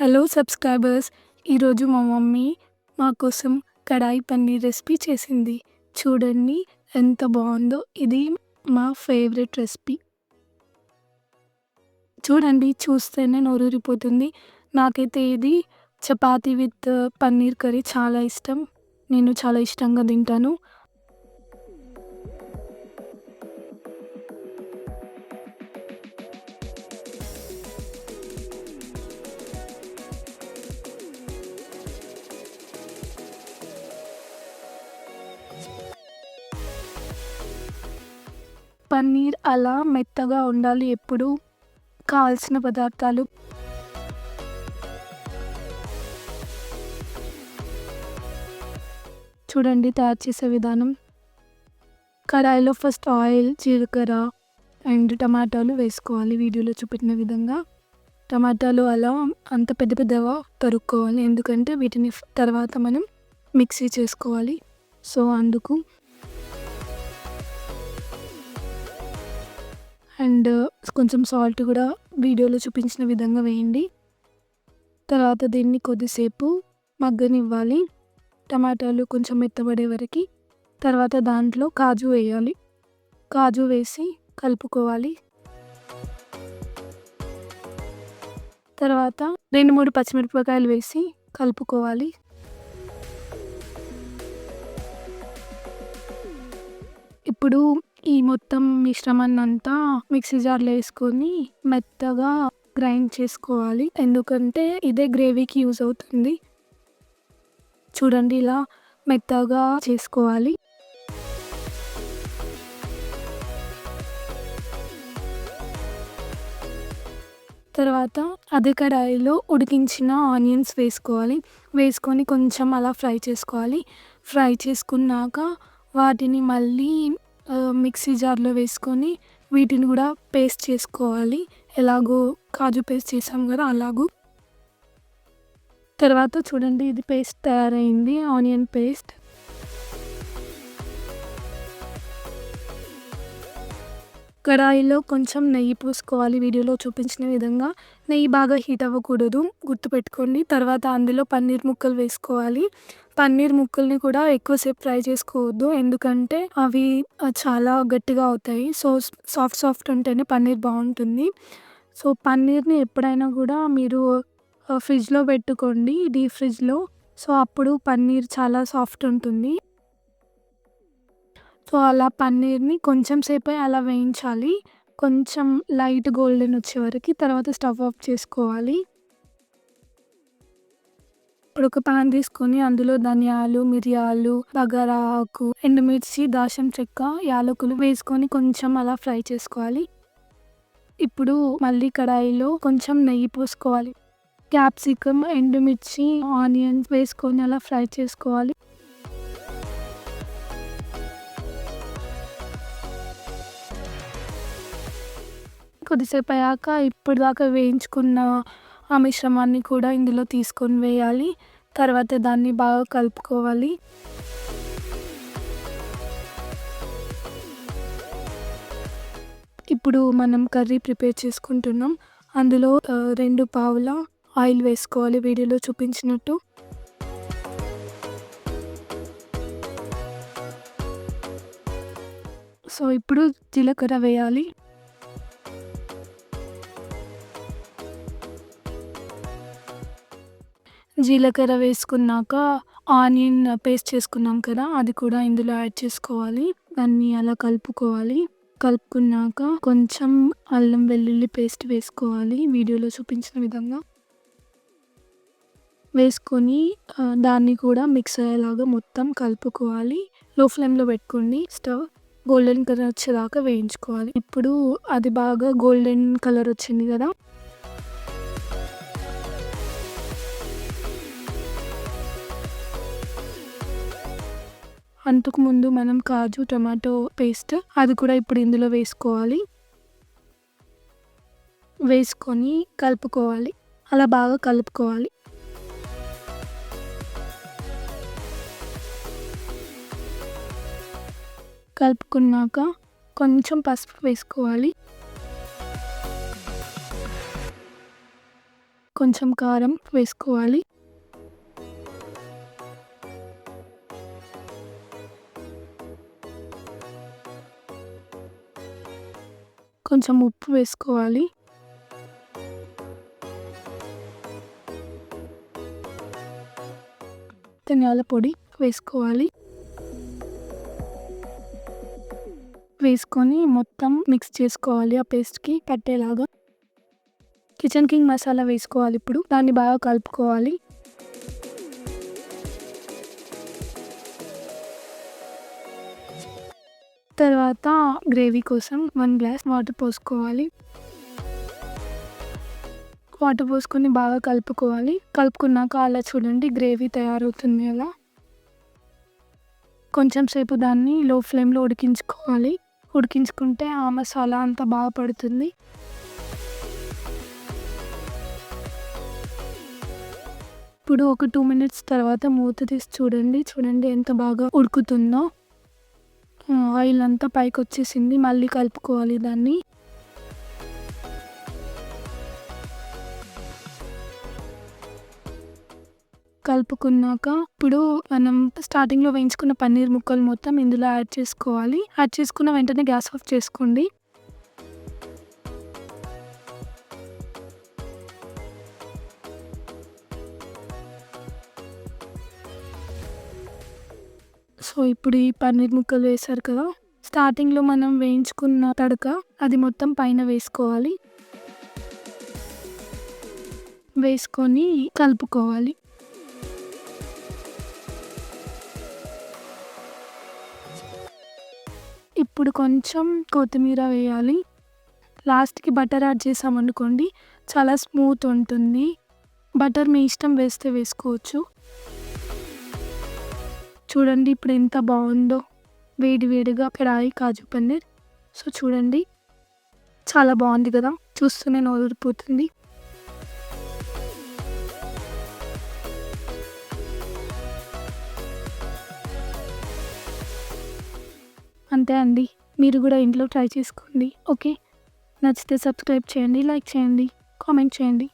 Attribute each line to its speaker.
Speaker 1: Hello subscribers ఈరోజు మా mummy మా కోసం కడాయి పన్నీర్ రెసిపీ చేసింది. చూడండి ఎంత బాగుందో ఇది మా ఫేవరెట్ రెసిపీ. చూడండి చూస్తేనే నోరూరిపోతుంది. నాకైతే ఇది చపాతీ విత్ పన్నీర్ కర్రీ చాలా ఇష్టం. నేను చాలా ఇష్టంగా తింటాను. పన్నీర్ అలా మెత్తగా ఉండాలి ఎప్పుడు. కావాల్సిన పదార్థాలు. చూడండి తయారు చేసే విధానం. కడాయిలో ఫస్ట్ ఆయిల్ జీలకర్ర అండ్ టమాటాలు వేసుకోవాలి. వీడియోలో చూపెట్టిన విధంగా టమాటాలు అలా అంత పెద్ద పెద్దగా తరుక్కోవాలి. ఎందుకంటే వీటిని తర్వాత మనం మిక్సీ చేసుకోవాలి. సో అందుకు అండ్ కొంచెం సాల్ట్ కూడా వీడియోలో చూపించిన విధంగా వేయండి. తర్వాత దీన్ని కొద్దిసేపు మగ్గనివ్వాలి. టమాటాలు కొంచెం మెత్తబడే వరకు. తర్వాత దాంట్లో కాజు వేయాలి. కాజు వేసి కలుపుకోవాలి. తర్వాత రెండు మూడు పచ్చిమిరపకాయలు వేసి కలుపుకోవాలి. ఇప్పుడు ఈ మొత్తం మిశ్రమాన్నంతా మిక్సీ జార్లో వేసుకొని మెత్తగా గ్రైండ్ చేసుకోవాలి. ఎందుకంటే ఇదే గ్రేవీకి యూజ్ అవుతుంది. చూడండి ఇలా మెత్తగా చేసుకోవాలి. తర్వాత అదే కడాయిలో ఉడికించిన ఆనియన్స్ వేసుకోవాలి. వేసుకొని కొంచెం అలా ఫ్రై చేసుకోవాలి. ఫ్రై చేసుకున్నాక వాటిని మళ్ళీ మిక్సీ జార్లో వేసుకొని వీటిని కూడా పేస్ట్ చేసుకోవాలి. ఎలాగో కాజు పేస్ట్ చేసాం కదా అలాగూ. తర్వాత చూడండి ఇది పేస్ట్ తయారైంది ఆనియన్ పేస్ట్. కడాయిలో కొంచెం నెయ్యి పోసుకోవాలి. వీడియోలో చూపించిన విధంగా నెయ్యి బాగా హీట్ అవ్వకూడదు. గుర్తుపెట్టుకోండి. తర్వాత అందులో పన్నీర్ ముక్కలు వేసుకోవాలి. పన్నీర్ ముక్కల్ని కూడా ఎక్కువసేపు ఫ్రై చేసుకోవద్దు. ఎందుకంటే అవి చాలా గట్టిగా అవుతాయి. సో సాఫ్ట్ సాఫ్ట్ ఉంటేనే పన్నీర్ బాగుంటుంది. సో పన్నీర్ని ఎప్పుడైనా కూడా మీరు ఫ్రిడ్జ్లో పెట్టుకోండి. డీప్ ఫ్రిడ్జ్లో. సో అప్పుడు పన్నీర్ చాలా సాఫ్ట్ ఉంటుంది. సో అలా పన్నీర్ని కొంచెం సేపే అలా వేయించాలి. కొంచెం లైట్ గోల్డెన్ వచ్చే వరకు తర్వాత స్టవ్ ఆఫ్ చేసుకోవాలి. ఇప్పుడు ఒక పాన్ తీసుకొని అందులో ధనియాలు మిరియాలు బగారా ఆకు ఎండుమిర్చి దాశం చెక్క యాలకులు వేసుకొని కొంచెం అలా ఫ్రై చేసుకోవాలి. ఇప్పుడు మళ్ళీ కడాయిలో కొంచెం నెయ్యి పోసుకోవాలి. క్యాప్సికమ్ ఎండుమిర్చి ఆనియన్స్ వేసుకొని అలా ఫ్రై చేసుకోవాలి. కొద్దిసేపు అయ్యాక దాకా వేయించుకున్న ఆ మిశ్రమాన్ని కూడా ఇందులో తీసుకొని వేయాలి. తర్వాత దాన్ని బాగా కలుపుకోవాలి. ఇప్పుడు మనం కర్రీ ప్రిపేర్ చేసుకుంటున్నాం. అందులో రెండు పావుల ఆయిల్ వేసుకోవాలి. వీడియోలో చూపించినట్టు. సో ఇప్పుడు జీలకర్ర వేయాలి. జీలకర్ర వేసుకున్నాక ఆనియన్ పేస్ట్ చేసుకున్నాం కదా అది కూడా ఇందులో యాడ్ చేసుకోవాలి. దాన్ని అలా కలుపుకోవాలి. కలుపుకున్నాక కొంచెం అల్లం వెల్లుల్లి పేస్ట్ వేసుకోవాలి. వీడియోలో చూపించిన విధంగా వేసుకొని దాన్ని కూడా మిక్స్ అయ్యేలాగా మొత్తం కలుపుకోవాలి. లో ఫ్లేమ్లో పెట్టుకోండి. స్టవ్ గోల్డెన్ కలర్ వచ్చేదాకా వేయించుకోవాలి. ఇప్పుడు అది బాగా గోల్డెన్ కలర్ వచ్చింది కదా అంతకుముందు మనం కాజు టమాటో పేస్ట్ అది కూడా ఇప్పుడు ఇందులో వేసుకోవాలి. వేసుకొని కలుపుకోవాలి. అలా బాగా కలుపుకోవాలి. కలుపుకున్నాక కొంచెం పసుపు వేసుకోవాలి. కొంచెం కారం వేసుకోవాలి. కొంచెం ఉప్పు వేసుకోవాలి. ధనియాల పొడి వేసుకోవాలి. వేసుకొని మొత్తం మిక్స్ చేసుకోవాలి ఆ పేస్ట్కి పట్టేలాగా. కిచెన్ కింగ్ మసాలా వేసుకోవాలి ఇప్పుడు. దాన్ని బాగా కలుపుకోవాలి. తర్వాత గ్రేవీ కోసం వన్ గ్లాస్ వాటర్ పోసుకోవాలి. వాటర్ పోసుకొని బాగా కలుపుకోవాలి. కలుపుకున్నాక అలా చూడండి గ్రేవీ తయారవుతుంది అలా కొంచెం సేపు దాన్ని లో ఫ్లేమ్లో ఉడికించుకోవాలి. ఉడికించుకుంటే ఆ మసాలా అంతా బాగా పడుతుంది. ఇప్పుడు ఒక టూ మినిట్స్ తర్వాత మూత తీసి చూడండి. చూడండి ఎంత బాగా ఉడుకుతుందో. ఆయిల్ అంతా పైకి వచ్చేసింది మళ్ళీ కలుపుకోవాలి దాన్ని. కలుపుకున్నాక ఇప్పుడు మనం స్టార్టింగ్లో వేయించుకున్న పన్నీర్ ముక్కలు మొత్తం ఇందులో యాడ్ చేసుకోవాలి. యాడ్ చేసుకున్న వెంటనే గ్యాస్ ఆఫ్ చేసుకోండి. సో ఇప్పుడు ఈ పన్నీర్ ముక్కలు వేసారు కదా స్టార్టింగ్లో మనం వేయించుకున్న తడక అది మొత్తం పైన వేసుకోవాలి. వేసుకొని కలుపుకోవాలి. ఇప్పుడు కొంచెం కొత్తిమీర వేయాలి. లాస్ట్కి బటర్ యాడ్ చేసామనుకోండి చాలా స్మూత్ ఉంటుంది. బటర్ మీ ఇష్టం వేస్తే వేసుకోవచ్చు. చూడండి ఇప్పుడు ఎంత బాగుందో. వేడి వేడిగా కడాయి కాజు పన్నీర్. సో చూడండి చాలా బాగుంది కదా. చూస్తూనే నోరిపోతుంది అంతే అండి. మీరు కూడా ఇంట్లో ట్రై చేసుకోండి. ఓకే? నచ్చితే సబ్స్క్రైబ్ చేయండి లైక్ చేయండి కామెంట్ చేయండి.